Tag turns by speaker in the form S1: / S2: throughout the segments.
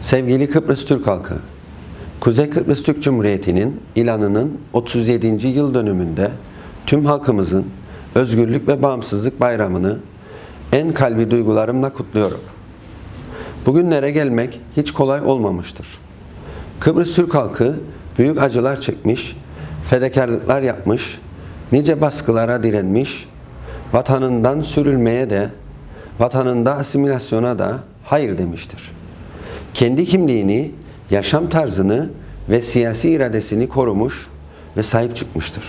S1: Sevgili Kıbrıs Türk halkı, Kuzey Kıbrıs Türk Cumhuriyeti'nin ilanının 37. yıl dönümünde tüm halkımızın özgürlük ve bağımsızlık bayramını en kalbi duygularımla kutluyorum. Bugünlere gelmek hiç kolay olmamıştır. Kıbrıs Türk halkı büyük acılar çekmiş, fedakarlıklar yapmış, nice baskılara direnmiş, vatanından sürülmeye de, vatanında asimilasyona da hayır demiştir. Kendi kimliğini, yaşam tarzını ve siyasi iradesini korumuş ve sahip çıkmıştır.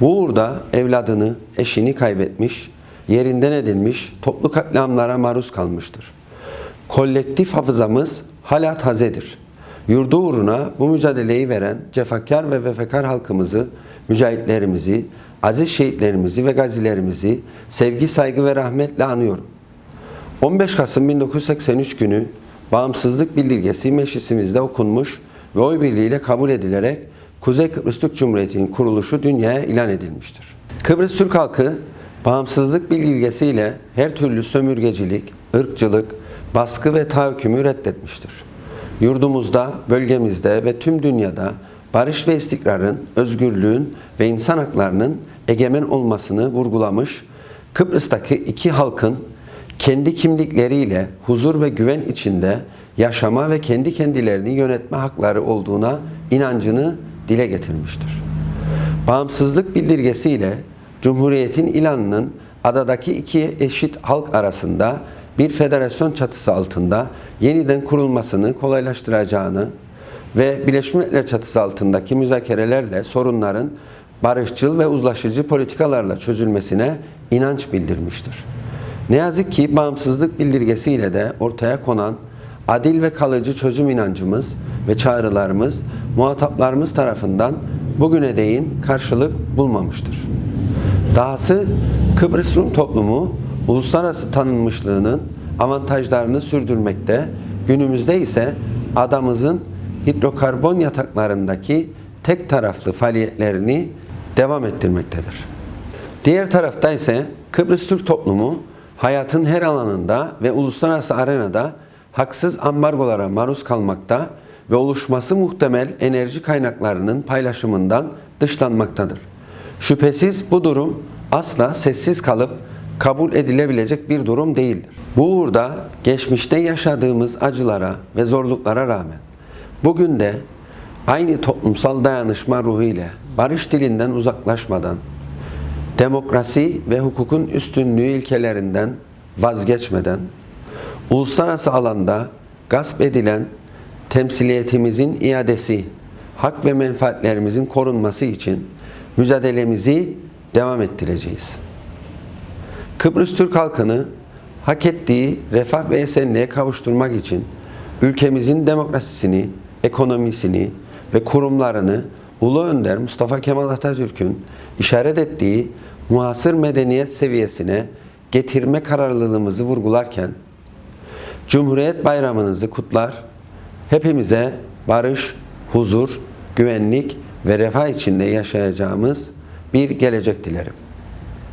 S1: Bu uğurda evladını, eşini kaybetmiş, yerinden edilmiş, toplu katliamlara maruz kalmıştır. Kolektif hafızamız hala tazedir. Yurdu uğruna bu mücadeleyi veren cefakar ve vefekar halkımızı, mücahitlerimizi, aziz şehitlerimizi ve gazilerimizi sevgi, saygı ve rahmetle anıyorum. 15 Kasım 1983 günü bağımsızlık bildirgesi meclisimizde okunmuş ve oy birliğiyle kabul edilerek Kuzey Kıbrıs Türk Cumhuriyeti'nin kuruluşu dünyaya ilan edilmiştir. Kıbrıs Türk halkı bağımsızlık bildirgesiyle her türlü sömürgecilik, ırkçılık, baskı ve tahakkümü reddetmiştir. Yurdumuzda, bölgemizde ve tüm dünyada barış ve istikrarın, özgürlüğün ve insan haklarının egemen olmasını vurgulamış, Kıbrıs'taki iki halkın kendi kimlikleriyle huzur ve güven içinde yaşama ve kendi kendilerini yönetme hakları olduğuna inancını dile getirmiştir. Bağımsızlık bildirgesiyle Cumhuriyet'in ilanının adadaki iki eşit halk arasında bir federasyon çatısı altında yeniden kurulmasını kolaylaştıracağını ve Birleşmiş Milletler çatısı altındaki müzakerelerle sorunların barışçıl ve uzlaşıcı politikalarla çözülmesine inanç bildirmiştir. Ne yazık ki bağımsızlık bildirgesiyle de ortaya konan adil ve kalıcı çözüm inancımız ve çağrılarımız muhataplarımız tarafından bugüne değin karşılık bulmamıştır. Dahası Kıbrıs Rum toplumu uluslararası tanınmışlığının avantajlarını sürdürmekte, günümüzde ise adamızın hidrokarbon yataklarındaki tek taraflı faaliyetlerini devam ettirmektedir. Diğer tarafta ise Kıbrıs Türk toplumu hayatın her alanında ve uluslararası arenada haksız ambargolara maruz kalmakta ve oluşması muhtemel enerji kaynaklarının paylaşımından dışlanmaktadır. Şüphesiz bu durum asla sessiz kalıp kabul edilebilecek bir durum değildir. Bu uğurda geçmişte yaşadığımız acılara ve zorluklara rağmen bugün de aynı toplumsal dayanışma ruhu ile barış dilinden uzaklaşmadan demokrasi ve hukukun üstünlüğü ilkelerinden vazgeçmeden uluslararası alanda gasp edilen temsiliyetimizin iadesi, hak ve menfaatlerimizin korunması için mücadelemizi devam ettireceğiz. Kıbrıs Türk halkını hak ettiği refah ve esenliğe kavuşturmak için ülkemizin demokrasisini, ekonomisini ve kurumlarını Ulu Önder Mustafa Kemal Atatürk'ün işaret ettiği muhasır medeniyet seviyesine getirme kararlılığımızı vurgularken Cumhuriyet Bayramınızı kutlar, hepimize barış, huzur, güvenlik ve refah içinde yaşayacağımız bir gelecek dilerim.